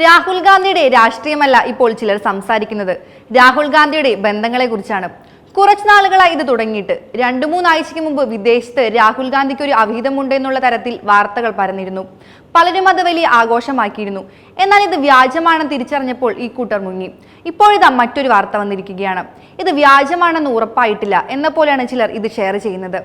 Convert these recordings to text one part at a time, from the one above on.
രാഹുൽ ഗാന്ധിയുടെ രാഷ്ട്രീയമല്ല ഇപ്പോൾ ചിലർ സംസാരിക്കുന്നത്. രാഹുൽ ഗാന്ധിയുടെ ബന്ധങ്ങളെ കുറിച്ചാണ് കുറച്ചു നാളുകളായി ഇത് തുടങ്ങിയിട്ട്. രണ്ടു മൂന്നാഴ്ചയ്ക്ക് മുമ്പ് വിദേശത്ത് രാഹുൽ ഗാന്ധിക്ക് ഒരു അവിഹിതമുണ്ട് എന്നുള്ള തരത്തിൽ വാർത്തകൾ പരന്നിരുന്നു. പലരും അത് വലിയ ആഘോഷമാക്കിയിരുന്നു. എന്നാൽ ഇത് വ്യാജമാണെന്ന് തിരിച്ചറിഞ്ഞപ്പോൾ ഈ കൂട്ടർ മുങ്ങി. ഇപ്പോഴിതാ മറ്റൊരു വാർത്ത വന്നിരിക്കുകയാണ്. ഇത് വ്യാജമാണെന്ന് ഉറപ്പായിട്ടില്ല എന്ന പോലെയാണ് ചിലർ ഇത് ഷെയർ ചെയ്യുന്നത്.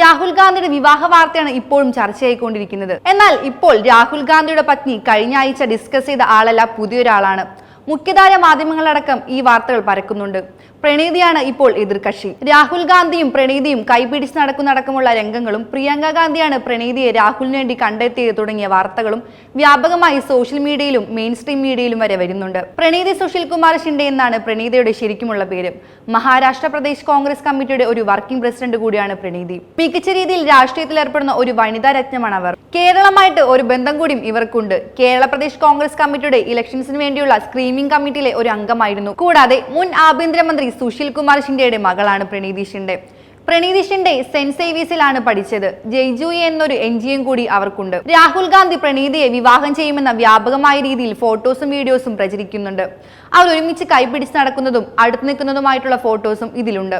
രാഹുൽ ഗാന്ധിയുടെ വിവാഹ വാർത്തയാണ് ഇപ്പോഴും ചർച്ചയായിക്കൊണ്ടിരിക്കുന്നത്. എന്നാൽ ഇപ്പോൾ രാഹുൽ ഗാന്ധിയുടെ പത്നി കഴിഞ്ഞ ആഴ്ച ഡിസ്കസ് ചെയ്ത ആളല്ല പുതിയൊരാളാണ്. മുഖ്യധാര മാധ്യമങ്ങളടക്കം ഈ വാർത്തകൾ പരക്കുന്നുണ്ട്. പ്രണീതിയാണ് ഇപ്പോൾ എതിർകക്ഷി. രാഹുൽ ഗാന്ധിയും പ്രണീതിയും കൈപിടിച്ച് നടക്കുന്നടക്കമുള്ള രംഗങ്ങളും പ്രിയങ്ക ഗാന്ധിയാണ് പ്രണീതിയെ രാഹുലിന് വേണ്ടി കണ്ടെത്തിയത് തുടങ്ങിയ വാർത്തകളും വ്യാപകമായി സോഷ്യൽ മീഡിയയിലും മെയിൻ സ്ട്രീം മീഡിയയിലും വരെ വരുന്നുണ്ട്. പ്രണീതി സുശീൽ കുമാർ ഷിൻഡെ എന്നാണ് പ്രണീതിയുടെ ശരിക്കുമുള്ള പേര്. മഹാരാഷ്ട്ര പ്രദേശ് കോൺഗ്രസ് കമ്മിറ്റിയുടെ ഒരു വർക്കിംഗ് പ്രസിഡന്റ് കൂടിയാണ് പ്രണീതി. മികച്ച രീതിയിൽ രാഷ്ട്രീയത്തിൽ ഏർപ്പെടുന്ന ഒരു വനിതാ രത്നമാണ് അവർ. കേരളമായിട്ട് ഒരു ബന്ധം കൂടിയും ഇവർക്കുണ്ട്. കേരള പ്രദേശ് കോൺഗ്രസ് കമ്മിറ്റിയുടെ ഇലക്ഷൻസിന് വേണ്ടിയുള്ള സ്ക്രീമിംഗ് കമ്മിറ്റിയിലെ ഒരു അംഗമായിരുന്നു. കൂടാതെ മുൻ ആഭ്യന്തരമന്ത്രി സുശീൽ കുമാർ ഷിൻഡെയുടെ മകളാണ് പ്രണീതി ഷിൻഡെ. പ്രണീതി ഷിൻഡെ സെന്റ് സേവീസിലാണ് പഠിച്ചത്. ജയ്ജൂയി എന്നൊരു എൻ ജി കൂടി അവർക്കുണ്ട്. രാഹുൽ ഗാന്ധി പ്രണീതിയെ വിവാഹം ചെയ്യുമെന്ന വ്യാപകമായ രീതിയിൽ ഫോട്ടോസും വീഡിയോസും പ്രചരിക്കുന്നുണ്ട്. അവർ ഒരുമിച്ച് കൈപിടിച്ച് നടക്കുന്നതും അടുത്ത് നിൽക്കുന്നതുമായിട്ടുള്ള ഫോട്ടോസും ഇതിലുണ്ട്.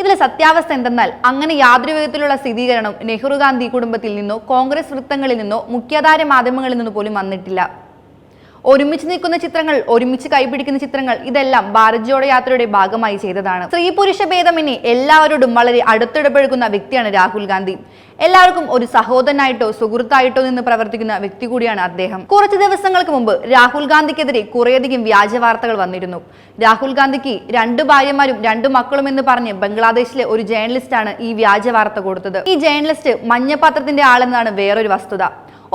ഇതിലെ സത്യാവസ്ഥ എന്തെന്നാൽ അങ്ങനെ യാതൊരു വിധത്തിലുള്ള സ്ഥിരീകരണം നെഹ്റു ഗാന്ധി കുടുംബത്തിൽ നിന്നോ കോൺഗ്രസ് വൃത്തങ്ങളിൽ നിന്നോ മുഖ്യധാര മാധ്യമങ്ങളിൽ നിന്നോ പോലും വന്നിട്ടില്ല. ഒരുമിച്ച് നിൽക്കുന്ന ചിത്രങ്ങൾ ഒരുമിച്ച് കൈപിടിക്കുന്ന ചിത്രങ്ങൾ ഇതെല്ലാം ഭാരത് ജോഡോ യാത്രയുടെ ഭാഗമായി ചെയ്തതാണ്. സ്ത്രീ പുരുഷ ഭേദമെന്നെ എല്ലാവരോടും വളരെ അടുത്തിടപഴകുന്ന വ്യക്തിയാണ് രാഹുൽ ഗാന്ധി. എല്ലാവർക്കും ഒരു സഹോദരനായിട്ടോ സുഹൃത്തായിട്ടോ നിന്ന് പ്രവർത്തിക്കുന്ന വ്യക്തി കൂടിയാണ് അദ്ദേഹം. കുറച്ച് ദിവസങ്ങൾക്ക് മുമ്പ് രാഹുൽ ഗാന്ധിക്കെതിരെ കുറേയധികം വ്യാജ വാർത്തകൾ വന്നിരുന്നു. രാഹുൽ ഗാന്ധിക്ക് രണ്ട് ഭാര്യമാരും രണ്ട് മക്കളും എന്ന് പറഞ്ഞ് ബംഗ്ലാദേശിലെ ഒരു ജേർണലിസ്റ്റാണ് ഈ വ്യാജ വാർത്ത കൊടുത്തത്. ഈ ജേർണലിസ്റ്റ് മഞ്ഞപാത്രത്തിന്റെ ആളെന്നാണ് വേറൊരു വസ്തുത.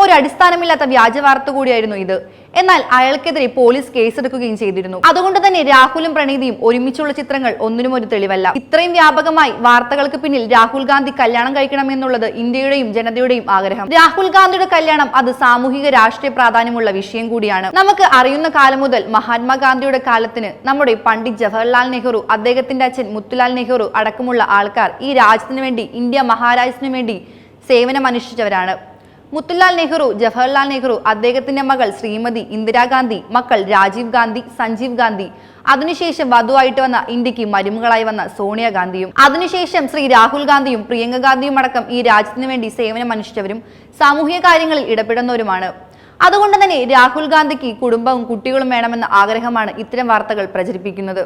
ഒരു അടിസ്ഥാനമില്ലാത്ത വ്യാജ വാർത്ത കൂടിയായിരുന്നു ഇത്. എന്നാൽ അയാൾക്കെതിരെ പോലീസ് കേസെടുക്കുകയും ചെയ്തിരുന്നു. അതുകൊണ്ട് തന്നെ രാഹുലും പ്രണീതിയും ഒരുമിച്ചുള്ള ചിത്രങ്ങൾ ഒന്നിനും ഒരു തെളിവല്ല. ഇത്രയും വ്യാപകമായി വാർത്തകൾക്ക് പിന്നിൽ രാഹുൽ ഗാന്ധി കല്യാണം കഴിക്കണമെന്നുള്ളത് ഇന്ത്യയുടെയും ജനതയുടെയും ആഗ്രഹം. രാഹുൽ ഗാന്ധിയുടെ കല്യാണം അത് സാമൂഹിക രാഷ്ട്രീയ പ്രാധാന്യമുള്ള വിഷയം കൂടിയാണ്. നമുക്ക് അറിയുന്ന കാലം മുതൽ മഹാത്മാഗാന്ധിയുടെ കാലത്തിന് നമ്മുടെ പണ്ഡിറ്റ് ജവഹർലാൽ നെഹ്റു അദ്ദേഹത്തിന്റെ അച്ഛൻ മുത്തുലാൽ നെഹ്റു അടക്കമുള്ള ആൾക്കാർ ഈ രാജ്യത്തിന് വേണ്ടി ഇന്ത്യ മഹാരാജ്യത്തിനു വേണ്ടി സേവനം അനുഷ്ഠിച്ചവരാണ് മുത്തുലാൽ നെഹ്റു ജവഹർലാൽ നെഹ്റു അദ്ദേഹത്തിന്റെ മകൾ ശ്രീമതി ഇന്ദിരാഗാന്ധി മക്കൾ രാജീവ് ഗാന്ധി സഞ്ജീവ് ഗാന്ധി. അതിനുശേഷം വധുവായിട്ട് വന്ന ഇന്ത്യയ്ക്ക് മരുമകളായി വന്ന സോണിയാഗാന്ധിയും അതിനുശേഷം ശ്രീ രാഹുൽ ഗാന്ധിയും പ്രിയങ്ക ഗാന്ധിയും അടക്കം ഈ രാജ്യത്തിന് വേണ്ടി സേവനം അനുഷ്ഠിച്ചവരും സാമൂഹിക കാര്യങ്ങളിൽ ഇടപെടുന്നവരുമാണ്. അതുകൊണ്ട് തന്നെ രാഹുൽ ഗാന്ധിക്ക് കുടുംബവും കുട്ടികളും വേണമെന്ന ആഗ്രഹമാണ് ഇത്തരം വാർത്തകൾ പ്രചരിപ്പിക്കുന്നത്.